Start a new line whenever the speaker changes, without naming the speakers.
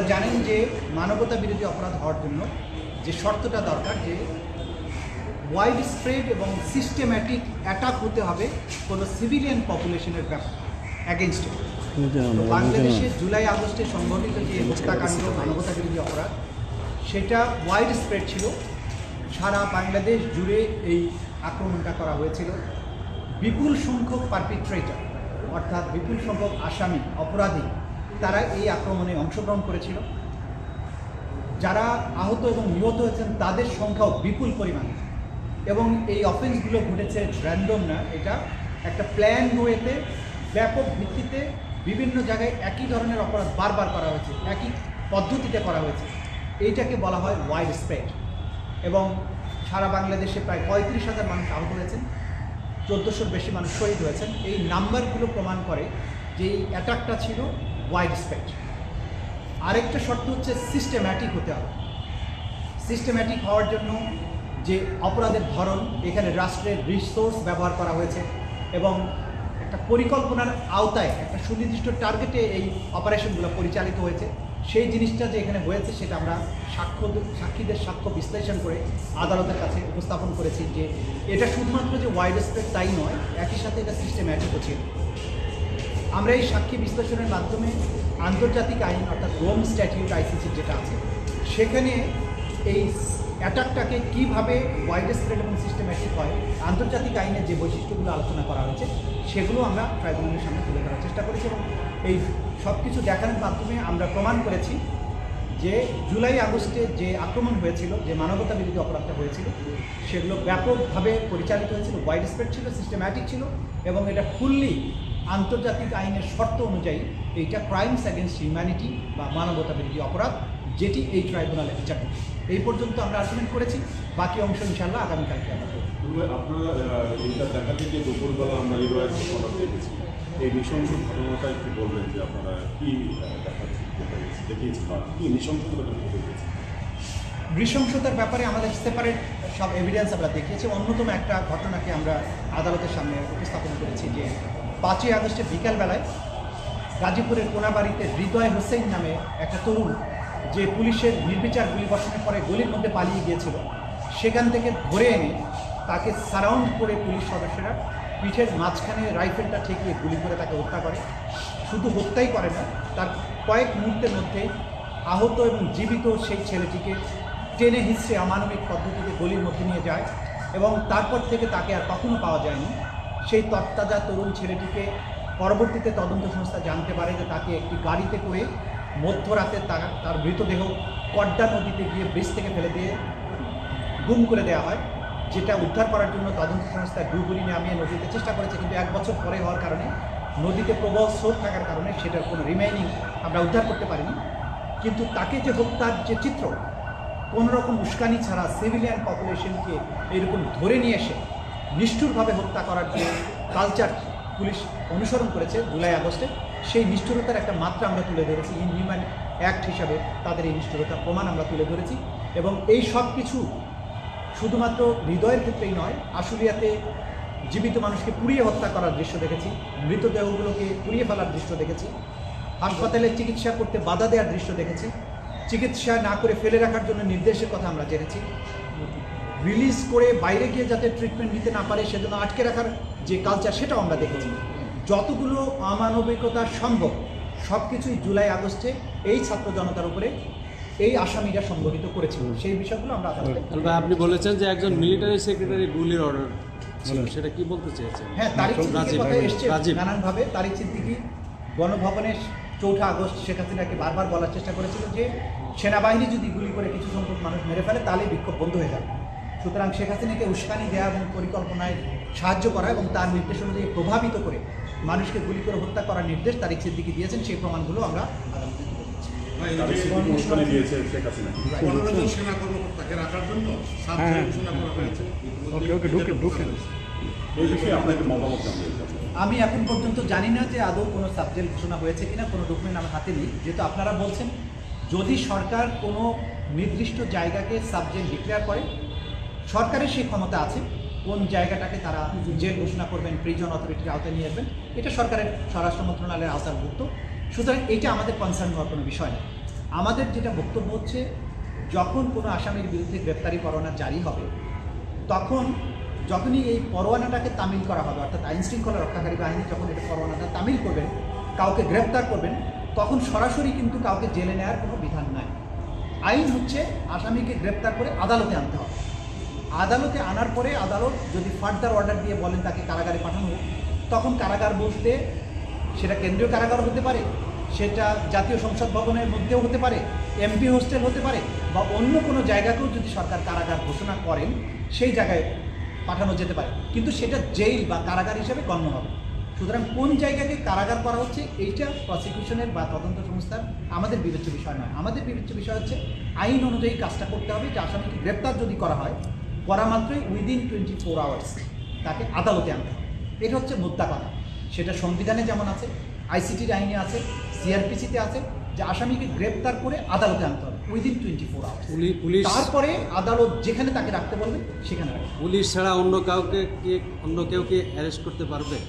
আপনারা জানেন যে মানবতা বিরোধী অপরাধ হওয়ার জন্য যে শর্তটা দরকার যে ওয়াইড স্প্রেড এবং সিস্টেম্যাটিক অ্যাটাক হতে হবে কোনো সিভিলিয়ান পপুলেশনের ব্যাপার অ্যাগেনস্টে বাংলাদেশে জুলাই আগস্টে সংঘটিত যে হত্যাকাণ্ড, মানবতা বিরোধী অপরাধ, সেটা ওয়াইড স্প্রেড ছিল। সারা বাংলাদেশ জুড়ে এই আক্রমণটা করা হয়েছিল। বিপুল সংখ্যক পারপিট্রেটার অর্থাৎ বিপুল সংখ্যক আসামি, অপরাধী তারা এই আক্রমণে অংশগ্রহণ করেছিল। যারা আহত এবং নিহত হয়েছেন, তাদের সংখ্যাও বিপুল পরিমাণে। এবং এই অফেন্সগুলো ঘটেছে র্যান্ডম না, এটা একটা প্ল্যান ওয়েতে ব্যাপক ভিত্তিতে বিভিন্ন জায়গায় একই ধরনের অপরাধ বারবার করা হয়েছে, একই পদ্ধতিতে করা হয়েছে। এইটাকে বলা হয় ওয়াইড স্প্রেড এবং সারা বাংলাদেশে প্রায় পঁয়ত্রিশ হাজার মানুষ আহত হয়েছেন, চোদ্দোশোর বেশি মানুষ শহীদ হয়েছেন। এই নাম্বারগুলো প্রমাণ করে যে এই অ্যাটাকটা ছিল ওয়াইড স্প্রেড আরেকটা শর্ত হচ্ছে সিস্টেম্যাটিক হতে হবে। সিস্টেম্যাটিক হওয়ার জন্য যে অপরাধের ধরন, এখানে রাষ্ট্রের রিসোর্স ব্যবহার করা হয়েছে এবং একটা পরিকল্পনার আওতায় একটা সুনির্দিষ্ট টার্গেটে এই অপারেশনগুলো পরিচালিত হয়েছে। সেই জিনিসটা যে এখানে হয়েছে, সেটা আমরা সাক্ষ্য সাক্ষীদের সাক্ষ্য বিশ্লেষণ করে আদালতের কাছে উপস্থাপন করেছি যে এটা শুধুমাত্র যে ওয়াইড স্প্রেড তাই নয়, একই সাথে এটা সিস্টেম্যাটিকও ছিল। আমরা এই সাক্ষী বিশ্লেষণের মাধ্যমে আন্তর্জাতিক আইন, অর্থাৎ রোম স্ট্যাটিউট আইসিসির যেটা আছে, সেখানে এই অ্যাটাকটাকে কীভাবে ওয়াইড স্প্রেড এবং সিস্টেম্যাটিক হয়, আন্তর্জাতিক আইনের যে বৈশিষ্ট্যগুলো আলোচনা করা হয়েছে, সেগুলো আমরা ট্রাইব্যুনালের সামনে তুলে ধরার চেষ্টা করেছি এবং এই সব কিছু দেখানোর মাধ্যমে আমরা প্রমাণ করেছি যে জুলাই আগস্টে যে আক্রমণ হয়েছিল, যে মানবতা বিরোধী অপরাধটা হয়েছিল, সেগুলো ব্যাপকভাবে পরিচালিত হয়েছিল ওয়াইড স্প্রেড ছিল সিস্টেম্যাটিক ছিল এবং এটা ফুললি আন্তর্জাতিক আইনের শর্ত অনুযায়ী এইটা ক্রাইমস অ্যাগেনস্ট হিউম্যানিটি বা মানবতা বিরোধী অপরাধ যেটি এই ট্রাইব্যুনালে বিচার এই পর্যন্ত আমরা আর্গুমেন্ট করেছি। বাকি অংশ ইনশাল্লাহ আগামীকালকে আমরা করব।
আপনারা দুপুরবেলা আমরা এই রয়েছে দেখেছি। এই নৃশংস ঘটনাটা একটু বলবেন যে আপনারা কি দেখিয়েছেন দেখেছি
নৃশংসতার ব্যাপারে আমাদের সেপারেট সব এভিডেন্স আমরা দেখিয়েছি। অন্যতম একটা ঘটনাকে আমরা আদালতের সামনে উপস্থাপন করেছি যে পাঁচই আগস্টে বিকালবেলায় গাজীপুরের কোনাবাড়িতে হৃদয় হোসেন নামে একটা তরুণ যে পুলিশের নির্বিচার গুলি পরে গলির মধ্যে পালিয়ে গিয়েছিল, সেখান থেকে ধরে এনে তাকে সারাউন্ড করে পুলিশ সদস্যরা পিঠের মাঝখানে রাইফেলটা ঠেকিয়ে গুলি করে তাকে হত্যা করে। শুধু হত্যাই করে না, তার কয়েক মুহূর্তের মধ্যে আহত এবং জীবিত সেই ছেলেটিকে টেনে হিসে অমানবিক পদ্ধতিতে গলির মধ্যে নিয়ে যায় এবং তারপর থেকে তাকে আর কখনো পাওয়া যায়নি। সেই তত্তাজা তরুণ ছেলেটিকে পরবর্তীতে তদন্ত সংস্থা জানতে পারে যে তাকে একটি গাড়িতে করে মধ্যরাতে তার মৃতদেহ কড্ডা নদীতে গিয়ে ব্রিজ থেকে ফেলে দিয়ে গুম করে দেওয়া হয়, যেটা উদ্ধার করার জন্য তদন্ত সংস্থা ডুবুরি নামিয়ে নদীতে চেষ্টা করেছে, কিন্তু এক বছর পরে হওয়ার কারণে নদীতে প্রবল স্রোত থাকার কারণে সেটার কোনো রিমাইনিং আমরা উদ্ধার করতে পারিনি। কিন্তু তাকে যে হত্যার যে চিত্র কোনো রকম উস্কানি ছাড়া সিভিলিয়ান পপুলেশনকে এরকম ধরে নিয়ে এসে নিষ্ঠুরভাবে হত্যা করার যে কালচার পুলিশ অনুসরণ করেছে জুলাই আগস্টে, সেই নিষ্ঠুরতার একটা মাত্রা আমরা তুলে ধরেছি ইনহিউম্যান অ্যাক্ট হিসাবে। তাদের এই নিষ্ঠুরতার প্রমাণ আমরা তুলে ধরেছি। এবং এই সব কিছু শুধুমাত্র হৃদয়ের ক্ষেত্রেই নয়, আশুলিয়াতে জীবিত মানুষকে পুড়িয়ে হত্যা করার দৃশ্য দেখেছি, মৃতদেহগুলোকে পুড়িয়ে ফেলার দৃশ্য দেখেছি, হাসপাতালে চিকিৎসা করতে বাধা দেওয়ার দৃশ্য দেখেছি, চিকিৎসা না করে ফেলে রাখার জন্য নির্দেশের কথা আমরা জেনেছি। রিলিজ করে বাইরে গিয়ে যাতে ট্রিটমেন্ট নিতে না পারে সেজন্য আটকে রাখার যে কালচার সেটাও আমরা দেখেছি। যতগুলো অমানবিকতা সম্ভব সব কিছুই জুলাই আগস্টে এই ছাত্র জনতার উপরে এই আসামিরা সংগঠিত করেছিল। সেই বিষয়গুলো আমরা আদালতে
আপনি বলেছেন যে একজন মিলিটারি সেক্রেটারি গুলির অর্ডার সেটা কি বলতে চেয়েছেন?
হ্যাঁ কথা এসছে।
রাজীব।
নানানভাবে তারিক সিদ্দিকি গণভবনের চৌঠা আগস্ট শেখ হাসিনাকে বারবার বলার চেষ্টা করেছিল যে সেনাবাহিনী যদি গুলি করে কিছু সংখ্যক মানুষ মেরে ফেলে তাহলে বিক্ষোভ বন্ধ হয়ে যাবে। সুতরাং শেখ হাসিনাকে উস্কানি দেওয়া এবং পরিকল্পনায় সাহায্য করা এবং তার নির্দেশ অনুযায়ী প্রভাবিত করে মানুষকে গুলি করে হত্যা করার নির্দেশ তারিক সিদ্দিকি দিয়েছেন সেই প্রমাণগুলো আমরা আমি এখন পর্যন্ত জানি না যে আদৌ কোনো সাবজেক্ট ঘোষণা হয়েছে কিনা কোনো ডকুমেন্ট আমার হাতে নেই। যেহেতু আপনারা বলছেন যদি সরকার কোনো নির্দিষ্ট জায়গাকে সাবজেক্ট ডিক্লেয়ার করে সরকারের সেই ক্ষমতা আছে, কোন জায়গাটাকে তারা জেল ঘোষণা করবেন প্রিজন অথরিটির আওতায় নিয়ে আসবেন, এটা সরকারের স্বরাষ্ট্র মন্ত্রণালয়ের আওতাভুক্ত সুতরাং এটা আমাদের কনসার্ন হওয়ার কোনো বিষয় না। আমাদের যেটা বক্তব্য হচ্ছে, যখন কোনো আসামির বিরুদ্ধে গ্রেপ্তারি পরোয়ানা জারি হবে, তখন যখনই এই পরোয়ানাটাকে তামিল করা হবে, অর্থাৎ আইন শৃঙ্খলা রক্ষাকারী বাহিনী যখন এটা পরোয়ানাটা তামিল করবেন, কাউকে গ্রেপ্তার করবেন, তখন সরাসরি কিন্তু কাউকে জেলে নেওয়ার কোনো বিধান নাই। আইন হচ্ছে আসামিকে গ্রেপ্তার করে আদালতে আনতে হবে। আদালতে আনার পরে আদালত যদি ফার্দার অর্ডার দিয়ে বলেন তাকে কারাগারে পাঠানো তখন কারাগার বলতে সেটা কেন্দ্রীয় কারাগার হতে পারে, সেটা জাতীয় সংসদ ভবনের মধ্যেও হতে পারে এমপি হোস্টেল হতে পারে, বা অন্য কোনো জায়গাকেও যদি সরকার কারাগার ঘোষণা করেন, সেই জায়গায় পাঠানো যেতে পারে। কিন্তু সেটা জেল বা কারাগার হিসেবে গণ্য হবে। সুতরাং কোন জায়গাকে কারাগার করা হচ্ছে, এইটা প্রসিকিউশনের বা তদন্ত সংস্থার আমাদের বিবেচ্য বিষয় নয়। আমাদের বিবেচ্য বিষয় হচ্ছে, আইন অনুযায়ী কাজটা করতে হবে, যে আসামিকে গ্রেপ্তার যদি করা হয় করা মাত্রই উইদিন টোয়েন্টি ফোর আওয়ার্স তাকে আদালতে আনতে হবে। এটা হচ্ছে মুদ্রা কথা। সেটা সংবিধানে যেমন আছে আইসিটির আইনে আছে সিআরপিসিতে আছে যে আসামিকে গ্রেপ্তার করে আদালতে আনতে হবে উইদিন টোয়েন্টি ফোর আওয়ার্স
পুলি- পুলিশ
তারপরে আদালত যেখানে তাকে রাখতে বলবে সেখানে রাখবে।
পুলিশ ছাড়া অন্য কাউকে অন্য কেউ কি অ্যারেস্ট করতে পারবে?